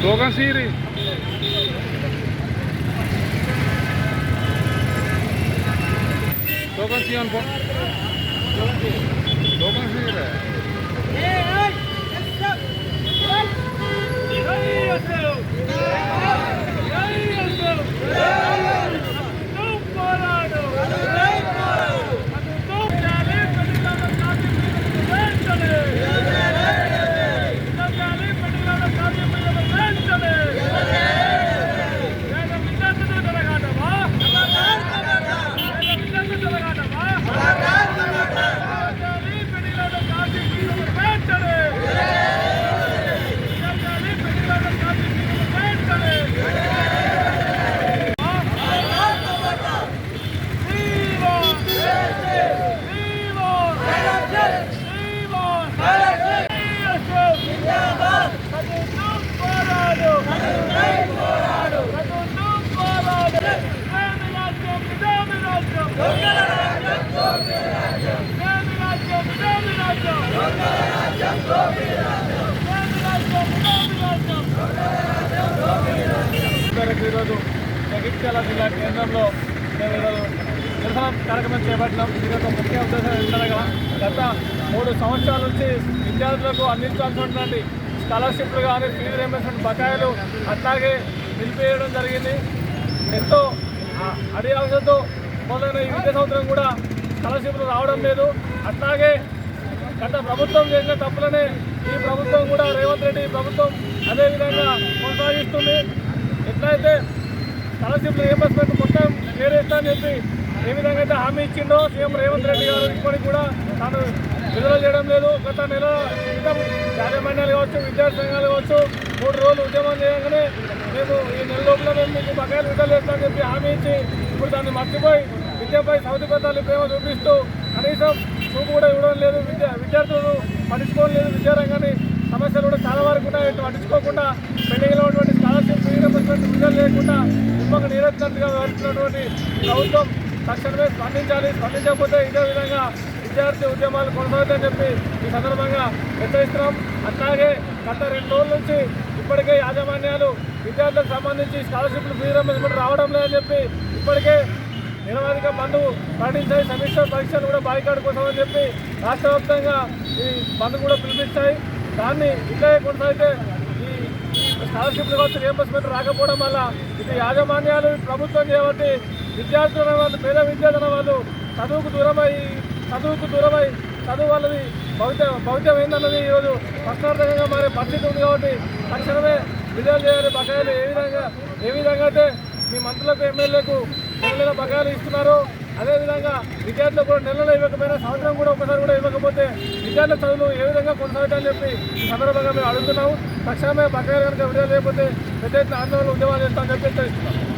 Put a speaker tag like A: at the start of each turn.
A: Slogan Siri. Slogan Sion po. Tuokan
B: Siri. ఈరోజు జగిత్యాల జిల్లా కేంద్రంలో మేము ఈరోజు నిరసన కార్యక్రమం చేపట్టినాం. దీని యొక్క ముఖ్య ఉద్దేశం ఏంటనగా గత మూడు సంవత్సరాల నుంచి విద్యార్థులకు అందించాల్సినటువంటి స్కాలర్షిప్లు కానీ ఫీజు రియంబర్స్మెంట్ బకాయిలు అట్లాగే నిలిపివేయడం జరిగింది. ఎంతో ఆ, అవసరంతో మొదలైన ఈ విద్యా సంవత్సరం కూడా స్కాలర్షిప్లు రావడం లేదు. అట్లాగే గత ప్రభుత్వం చేసిన తప్పులనే ఈ ప్రభుత్వం కూడా రేవంత్ రెడ్డి ప్రభుత్వం అదే విధంగా కొనసాగిస్తుంది. ఎట్లయితే స్కాలర్షిప్ రియంబర్స్మెంట్ మొత్తం క్లియర్ చెప్పి ఏ విధంగా అయితే హామీ ఇచ్చిండో సీఎం రేవంత్ రెడ్డి గారు ఇప్పటికి కూడా తాను విడుదల చేయడం లేదు. గత నెల క్రితం యాజమాన్యాలు కావచ్చు విద్యార్థి సంఘాలు కావచ్చు మూడు రోజులు ఉద్యమం చేయగానే మేము ఈ నెల లోపల మేము మీకు బకాయిలు విడుదల చేస్తామని చెప్పి హామీ ఇచ్చి ఇప్పుడు దాన్ని మర్చిపోయి విద్యపై సౌతి ప్రేమ చూపిస్తూ కనీసం చూపు కూడా ఇవ్వడం లేదు. విద్యా విద్యార్థులను పట్టించుకోవడం లేదు. విద్యారంగాన్ని సమస్యలు కూడా చాలా వరకు ఉన్నాయి. పట్టించుకోకుండా పెండింగ్లో ఉన్నటువంటి స్కాలర్షిప్ రియంబర్స్మెంట్ విడుదల లేకుండా నిమ్మక నీరెత్తినట్టుగా వ్యవహరిస్తున్నటువంటి ప్రభుత్వం తక్షణమే స్పందించాలి. స్పందించకపోతే ఇదే విధంగా విద్యార్థి ఉద్యమాలు కొనసాగుతాయని చెప్పి ఈ సందర్భంగా హెచ్చరిస్తున్నాం. అట్లాగే గత రెండు రోజుల నుంచి ఇప్పటికే యాజమాన్యాలు విద్యార్థులకు సంబంధించి స్కాలర్షిప్లు ఫీ రియంబర్స్మెంట్ రావడం లేదని చెప్పి ఇప్పటికే నిరవధిక బంధు పాటించాయి. సమీక్ష పరీక్షలు కూడా బాయికాడు కోసం అని చెప్పి రాష్ట్ర వ్యాప్తంగా ఈ బంధు కూడా పిలిపించాయి. దాన్ని ఇట్లాగే కొనసాగితే ఈ ఈ స్కాలర్షిప్లు కావచ్చు రియంబర్స్మెంట్ రాకపోవడం వల్ల ఇది యాజమాన్యాలు ప్రభుత్వం చేయబట్టి విద్యార్థుల వాళ్ళు పేద విద్యార్థుల వాళ్ళు చదువుకు దూరమై చదువుకు దూరమై చదువు వాళ్ళది భవిత భవిత్యం ఏందన్నది ఈరోజు ప్రశ్నార్థకంగా మారే పరిస్థితి ఉంది కాబట్టి తక్షణమే విడుదల చేయాలి. బకాయిలు ఏ విధంగా ఏ విధంగా అంటే మీ మంత్రులకు ఎమ్మెల్యేకు నెల బకాయిలు ఇస్తున్నారు. అదేవిధంగా విద్యార్థులకు కూడా నెలలో ఇవ్వకపోయినా సంవత్సరం కూడా ఒకసారి కూడా ఇవ్వకపోతే విద్యార్థుల చదువులు ఏ విధంగా కొనసాగుతాయని చెప్పి ఈ సందర్భంగా మేము అడుగుతున్నాము. తక్షణమే బకాయిలు కనుక విడుదల లేకపోతే పెద్ద ఎత్తున ఆందోళన ఉద్యమాలు చేస్తామని చెప్పి హెచ్చరిస్తున్నాం.